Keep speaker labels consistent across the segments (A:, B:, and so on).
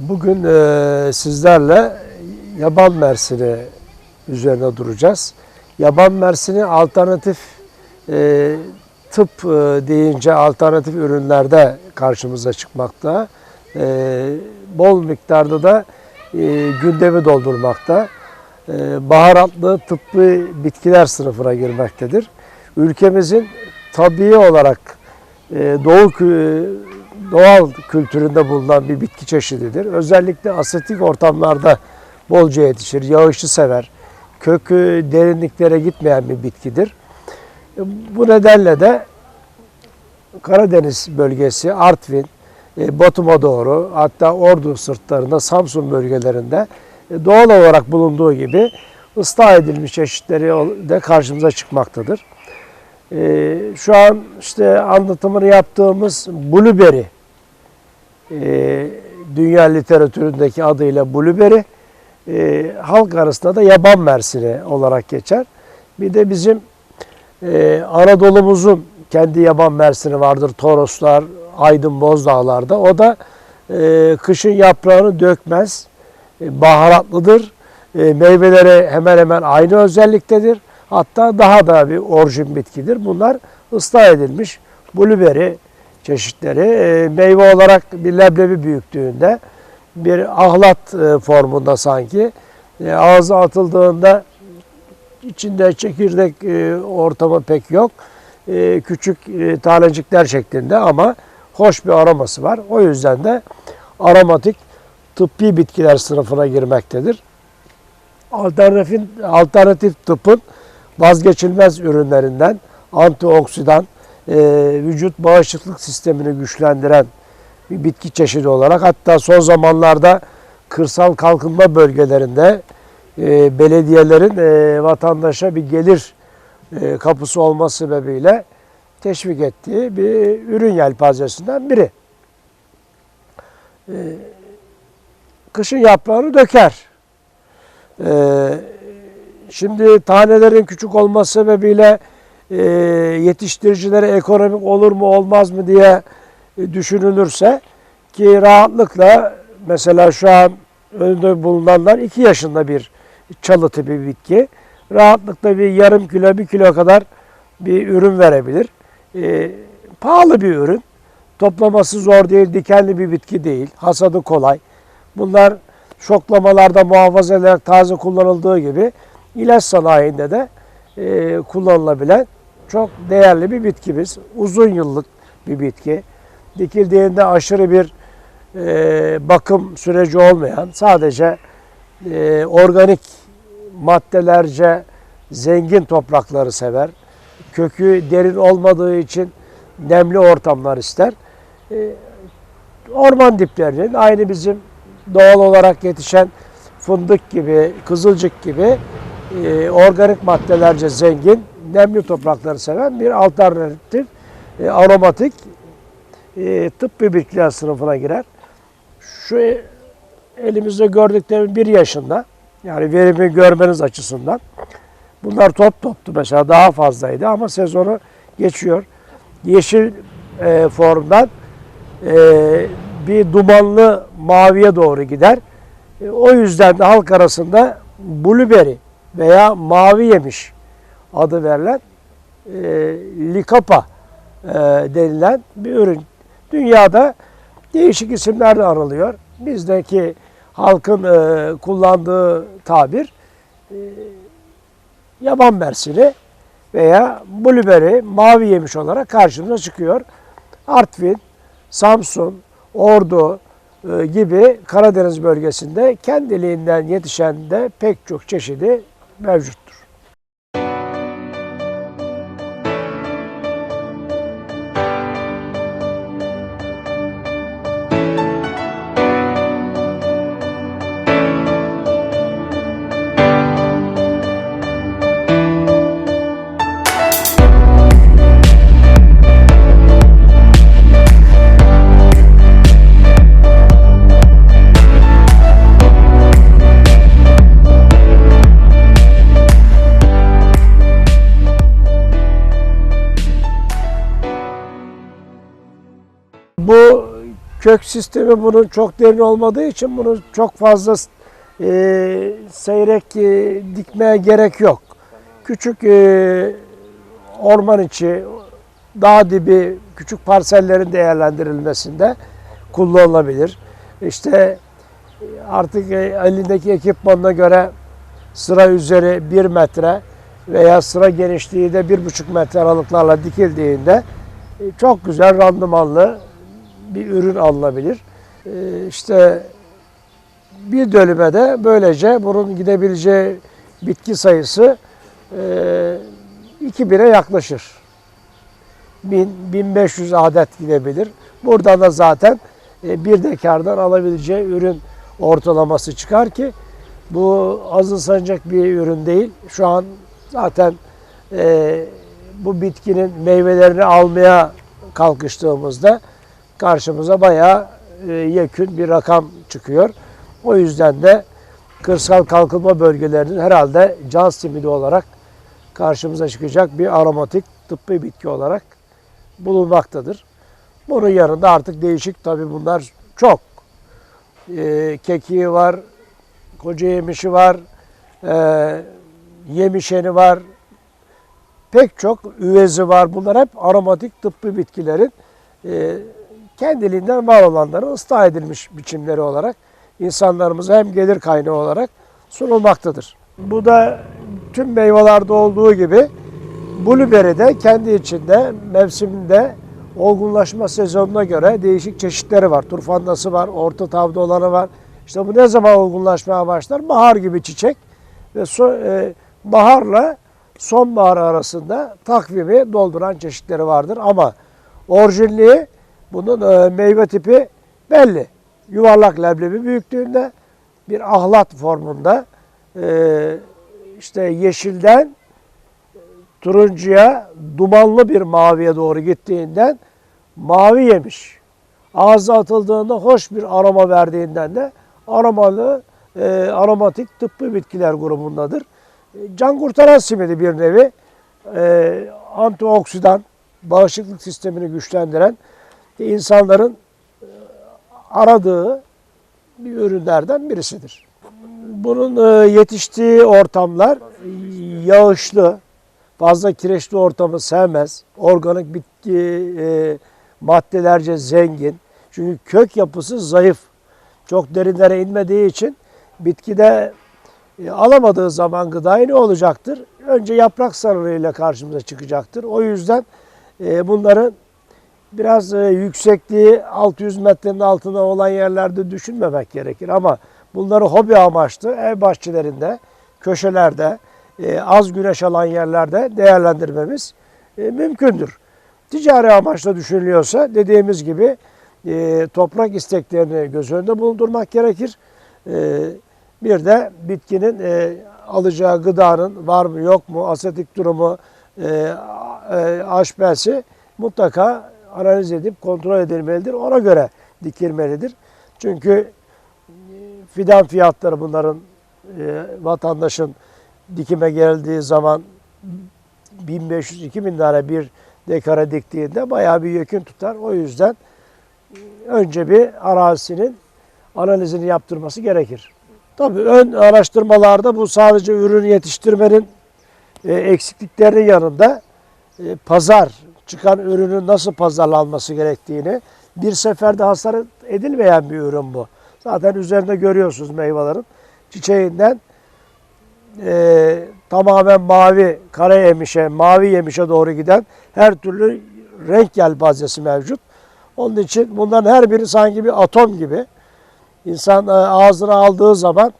A: Bugün e, sizlerle yaban mersini üzerine duracağız. Yaban mersini alternatif e, tıp e, deyince alternatif ürünlerde karşımıza çıkmakta. E, bol miktarda da e, gündemi doldurmakta. E, baharatlı tıbbi bitkiler sınıfına girmektedir. Ülkemizin tabii olarak e, doğu doğal kültüründe bulunan bir bitki çeşididir. Özellikle asetik ortamlarda bolca yetişir, yağışı sever, kökü derinliklere gitmeyen bir bitkidir. Bu nedenle de Karadeniz bölgesi, Artvin, e, Batum'a doğru hatta Ordu sırtlarında, Samsun bölgelerinde e, doğal olarak bulunduğu gibi ıslah edilmiş çeşitleri de karşımıza çıkmaktadır. E, Şu an işte anlatımını yaptığımız blueberry, e, dünya literatüründeki adıyla blueberry, e, halk arasında da yaban mersini olarak geçer. Bir de bizim ee, Anadolu'muzun kendi yaban mersini vardır. Toroslar, Aydın Bozdağlar'da. O da e, kışın yaprağını dökmez. E, baharatlıdır. E, meyveleri hemen hemen aynı özelliktedir. Hatta daha da bir orijin bitkidir. Bunlar ıslah edilmiş blueberry çeşitleri. E, meyve olarak bir leblebi büyüklüğünde. Bir ahlat e, formunda sanki. E, ağza atıldığında İçinde çekirdek ortamı pek yok. Küçük tanecikler şeklinde ama hoş bir aroması var. O yüzden de aromatik tıbbi bitkiler sınıfına girmektedir. Alternatif, alternatif tıbbın vazgeçilmez ürünlerinden antioksidan, e, vücut bağışıklık sistemini güçlendiren bir bitki çeşidi olarak hatta son zamanlarda kırsal kalkınma bölgelerinde e, belediyelerin e, vatandaşa bir gelir e, kapısı olması sebebiyle teşvik ettiği bir ürün yelpazesinden biri. E, kışın yaprağını döker. E, şimdi tanelerin küçük olması sebebiyle yetiştiricilere ekonomik olur mu olmaz mı diye e, düşünülürse ki rahatlıkla mesela şu an önünde bulunanlar 2 yaşında bir çalı tipi bitki. Rahatlıkla bir yarım kilo, bir kilo kadar bir ürün verebilir. Ee, pahalı bir ürün. Toplaması zor değil, dikenli bir bitki değil. Hasadı kolay. Bunlar şoklamalarda muhafaza edilerek taze kullanıldığı gibi ilaç sanayinde de e, kullanılabilen çok değerli bir bitkimiz. Uzun yıllık bir bitki. Dikildiğinde aşırı bir e, bakım süreci olmayan, sadece e, organik maddelerce zengin toprakları sever. Kökü derin olmadığı için nemli ortamlar ister. E, orman diplerinin aynı bizim doğal olarak yetişen fındık gibi, kızılcık gibi e, organik maddelerce zengin, nemli toprakları seven bir alternatif e, aromatik e, tıbbi bitkiler sınıfına girer. Şu elimizde gördüklerim bir yaşında. Yani verimi görmeniz açısından. Bunlar top toptu mesela daha fazlaydı ama sezonu geçiyor. Yeşil e, formdan e, bir dumanlı maviye doğru gider. E, o yüzden de halk arasında blueberry veya mavi yemiş adı verilen e, likapa e, denilen bir ürün. Dünyada değişik isimlerle anılıyor. Bizdeki halkın e, kullandığı tabir e, yaban mersini veya blueberry mavi yemiş olarak karşımıza çıkıyor. Artvin, Samsun, Ordu e, gibi Karadeniz bölgesinde kendiliğinden yetişen de pek çok çeşidi mevcuttur. Kök sistemi bunun çok derin olmadığı için bunu çok fazla e, seyrek e, dikmeye gerek yok. Küçük e, orman içi, dağ dibi, küçük parsellerin değerlendirilmesinde kullanılabilir. İşte artık e, elindeki ekipmanına göre sıra üzeri 1 metre veya sıra genişliği de 1,5 metre aralıklarla dikildiğinde e, çok güzel randımanlı bir ürün alınabilir. E, İşte bir dönüme de böylece bunun gidebileceği bitki sayısı e, 2000'e yaklaşır. 1000, 1500 adet gidebilir. Buradan da zaten e, bir dekardan alabileceği ürün ortalaması çıkar ki bu azımsanacak bir ürün değil. Şu an zaten e, bu bitkinin meyvelerini almaya kalkıştığımızda karşımıza bayağı e, yekün bir rakam çıkıyor. O yüzden de kırsal kalkınma bölgelerinin herhalde can simidi olarak karşımıza çıkacak bir aromatik tıbbi bitki olarak bulunmaktadır. Bunun yanında artık değişik tabii bunlar çok. E, kekiği var, koca yemişi var, e, yemişeni var, pek çok üvezi var. Bunlar hep aromatik tıbbi bitkilerin e, kendiliğinden var olanların ıslah edilmiş biçimleri olarak insanlarımıza hem gelir kaynağı olarak sunulmaktadır. Bu da tüm meyvelerde olduğu gibi blueberry de kendi içinde mevsiminde olgunlaşma sezonuna göre değişik çeşitleri var. Turfandası var, orta tavda olanı var. İşte bu ne zaman olgunlaşmaya başlar? Bahar gibi çiçek ve so- e, baharla sonbahar arasında takvimi dolduran çeşitleri vardır. Ama orijinliği bunun e, meyve tipi belli. Yuvarlak leblebi büyüklüğünde bir ahlat formunda e, işte yeşilden turuncuya dumanlı bir maviye doğru gittiğinden mavi yemiş. Ağza atıldığında hoş bir aroma verdiğinden de aromalı e, aromatik tıbbi bitkiler grubundadır. Can kurtaran simidi bir nevi. E, antioksidan, bağışıklık sistemini güçlendiren insanların e, aradığı bir ürünlerden birisidir. Bunun e, yetiştiği ortamlar yağışlı, fazla kireçli ortamı sevmez. Organik bitki e, maddelerce zengin. Çünkü kök yapısı zayıf. Çok derinlere inmediği için bitkide e, alamadığı zaman gıdayı ne olacaktır? Önce yaprak sarılığıyla karşımıza çıkacaktır. O yüzden bunların biraz e, yüksekliği 600 metrenin altında olan yerlerde düşünmemek gerekir. Ama bunları hobi amaçlı ev bahçelerinde, köşelerde, e, az güneş alan yerlerde değerlendirmemiz e, mümkündür. Ticari amaçla düşünülüyorsa dediğimiz gibi e, toprak isteklerini göz önünde bulundurmak gerekir. Bir de bitkinin alacağı gıdanın var mı yok mu, asetik durumu, e, mutlaka analiz edip kontrol edilmelidir. Ona göre dikilmelidir. Çünkü e, fidan fiyatları bunların e, vatandaşın dikime geldiği zaman 1500-2000 lira bir dekara diktiğinde bayağı bir yükün tutar. O yüzden önce bir arazisinin analizini yaptırması gerekir. Tabii ön araştırmalarda bu sadece ürün yetiştirmenin e, eksikliklerinin yanında e, pazar çıkan ürünün nasıl pazarlanması gerektiğini bir seferde hasar edilmeyen bir ürün bu. Zaten üzerinde görüyorsunuz meyvelerin çiçeğinden e, tamamen mavi, kara yemişe, mavi yemişe doğru giden her türlü renk yelpazesi mevcut. Onun için bunların her biri sanki bir atom gibi. İnsan e, ağzına aldığı zaman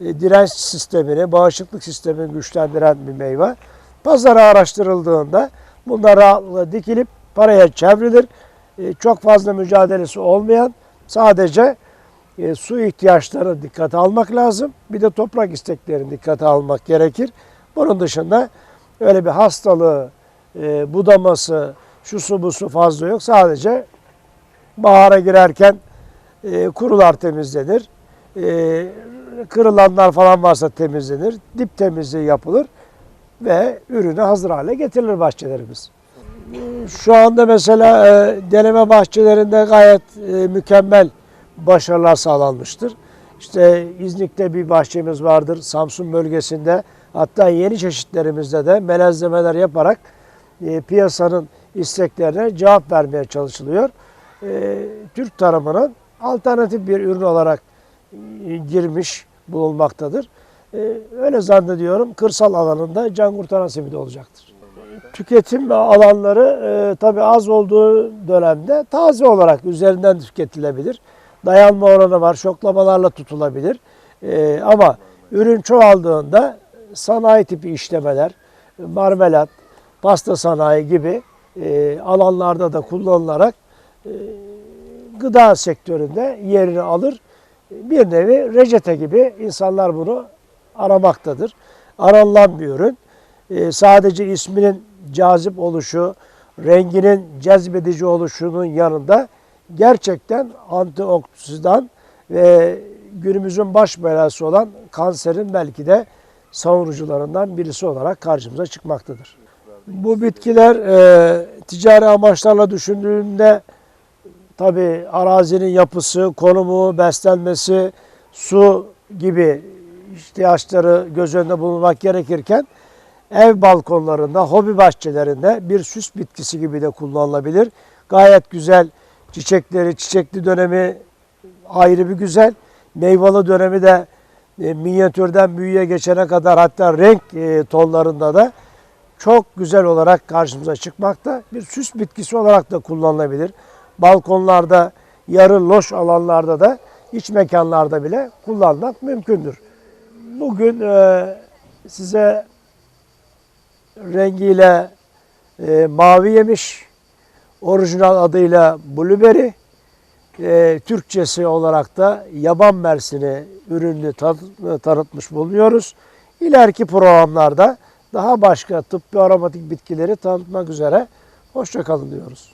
A: e, direnç sistemini, bağışıklık sistemini güçlendiren bir meyve. Pazara araştırıldığında bunlar rahatlıkla dikilip paraya çevrilir. E, çok fazla mücadelesi olmayan sadece e, su ihtiyaçlarını dikkate almak lazım. Bir de toprak isteklerini dikkate almak gerekir. Bunun dışında öyle bir hastalığı, e, budaması, şu su bu su fazla yok. Sadece bahara girerken kurular temizlenir. Kırılanlar falan varsa temizlenir. Dip temizliği yapılır ve ürünü hazır hale getirilir bahçelerimiz. Şu anda mesela e, deneme bahçelerinde gayet e, mükemmel başarılar sağlanmıştır. İşte İznik'te bir bahçemiz vardır, Samsun bölgesinde. Hatta yeni çeşitlerimizde de melezlemeler yaparak e, piyasanın isteklerine cevap vermeye çalışılıyor. Türk tarımının alternatif bir ürün olarak girmiş bulunmaktadır. E, öyle zannediyorum kırsal alanında can kurtaran simidi olacaktır. Tüketim alanları e, tabii az olduğu dönemde taze olarak üzerinden tüketilebilir. Dayanma oranı var, şoklamalarla tutulabilir. E, ama ürün çoğaldığında sanayi tipi işlemeler, marmelat, pasta sanayi gibi e, alanlarda da kullanılarak e, gıda sektöründe yerini alır. Bir nevi reçete gibi insanlar bunu aramaktadır. Aranılan bir ürün. E, sadece isminin cazip oluşu, renginin cezbedici oluşunun yanında gerçekten antioksidan ve günümüzün baş belası olan kanserin belki de savunucularından birisi olarak karşımıza çıkmaktadır. Bu bitkiler e, ticari amaçlarla düşündüğünde tabi arazinin yapısı, konumu, beslenmesi, su gibi ihtiyaçları göz önünde bulunmak gerekirken ev balkonlarında, hobi bahçelerinde bir süs bitkisi gibi de kullanılabilir. Gayet güzel çiçekleri, çiçekli dönemi ayrı bir güzel. Meyveli dönemi de e, minyatürden büyüye geçene kadar hatta renk e, tonlarında da çok güzel olarak karşımıza çıkmakta. Bir süs bitkisi olarak da kullanılabilir. Balkonlarda, yarı loş alanlarda da iç mekanlarda bile kullanmak mümkündür. Bugün e, size rengiyle e, mavi yemiş, orijinal adıyla blueberry, e, Türkçesi olarak da yaban mersini ürünü tan- tanıtmış bulunuyoruz. İleriki programlarda daha başka tıbbi aromatik bitkileri tanıtmak üzere hoşçakalın diyoruz.